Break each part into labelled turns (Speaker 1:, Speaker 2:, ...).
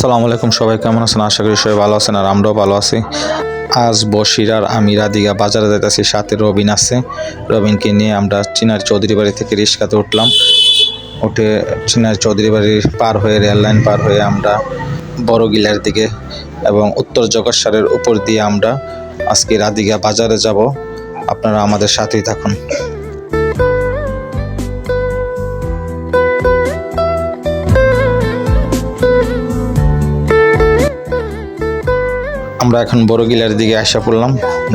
Speaker 1: আসসালামু আলাইকুম, সবাই কেমন আছেন? আশা করি সবাই ভালো আছেন আর আমরাও ভালো আছি। আজ বসির আর আমি রাদিগা বাজারে যাইতেছি, সাথে রবিন আছে। রবিনকে নিয়ে আমরা চিনার চৌধুরী বাড়ি থেকে রিক্সাতে উঠলাম। উঠে চিনার চৌধুরী বাড়ির পার হয়ে রেললাইন পার হয়ে আমরা বড় গিলার দিকে এবং উত্তর জগৎসারের উপর দিয়ে আমরা আজকে রাদিগা বাজারে যাব। আপনারা আমাদের সাথেই থাকুন। আমরা এখন বড়গিলার দিকে আসা পড়লাম।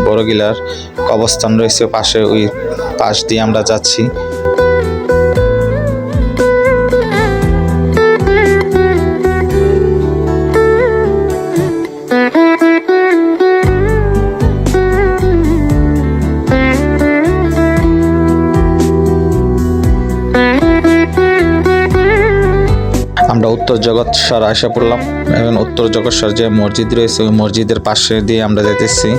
Speaker 1: বড়গিলার কবস্থান রয়েছে পাশে ওই পাশ দিয়ে আমরা যাচ্ছি। আমরা উত্তর জগৎসর আসা পড়লাম এবং উত্তর জগৎসর যে মসজিদ রয়েছে, ওই মসজিদের পাশে দিয়ে আমরা যেতেছি।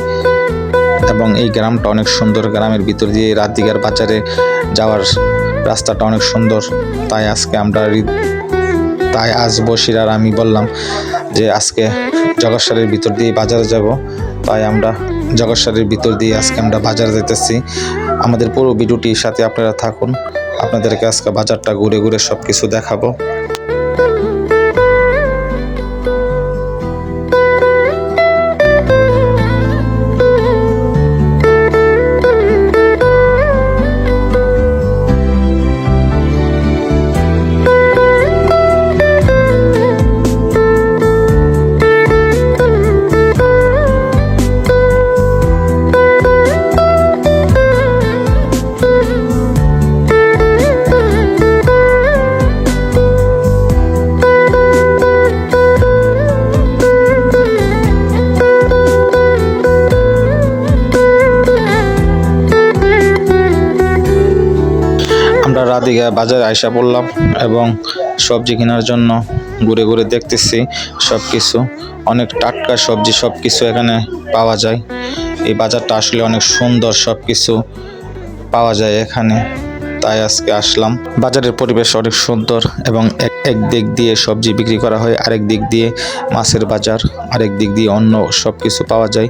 Speaker 1: এবং এই গ্রামটা অনেক সুন্দর। গ্রামের ভিতর দিয়ে রাতদিগার বাজারে যাওয়ার রাস্তাটা অনেক সুন্দর। তাই আজকে আমরা তাই আজ বসির আর আমি বললাম যে আজকে জগৎসারের ভিতর দিয়ে বাজারে যাব। তাই আমরা জগৎসারের ভিতর দিয়ে আজকে আমরা বাজার যেতেছি। আমাদের পুরো ভিডিওটির সাথে আপনারা থাকুন। আপনাদেরকে আজকে বাজারটা ঘুরে ঘুরে সব কিছু দেখাবো। thank you. রাধিকা বাজারে আয়সা পড়লাম এবং সবজি কেনার জন্য ঘুরে ঘুরে দেখতেছি সব কিছু অনেক টাটকা সবজি সব কিছু এখানে পাওয়া যায়। এই বাজারটা আসলে অনেক সুন্দর সব কিছু পাওয়া যায় এখানে। তাই আজকে আসলাম। বাজারের পরিবেশ অনেক সুন্দর এবং এক দিক দিয়ে সবজি বিক্রি করা হয়, আরেক দিক দিয়ে মাছের বাজার, আরেক দিক দিয়ে অন্য সব কিছু পাওয়া যায়।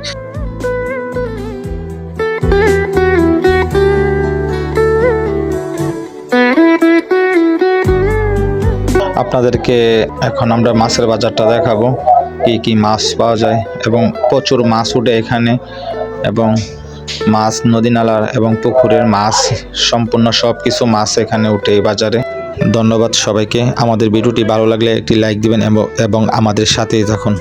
Speaker 1: আপনাদেরকে এখন আমরা মাছের বাজারটা দেখাবো, কি কি মাছ পাওয়া যায় এবং প্রচুর মাছ উঠে এখানে এবং মাছ নদী নালার এবং পুকুরের মাছ, সম্পূর্ণ সব কিছু মাছ এখানে উঠে এই বাজারে। ধন্যবাদ সবাইকে। আমাদের ভিডিওটি ভালো লাগলে একটি লাইক দিবেন এবং- আমাদের সাথেই থাকুন।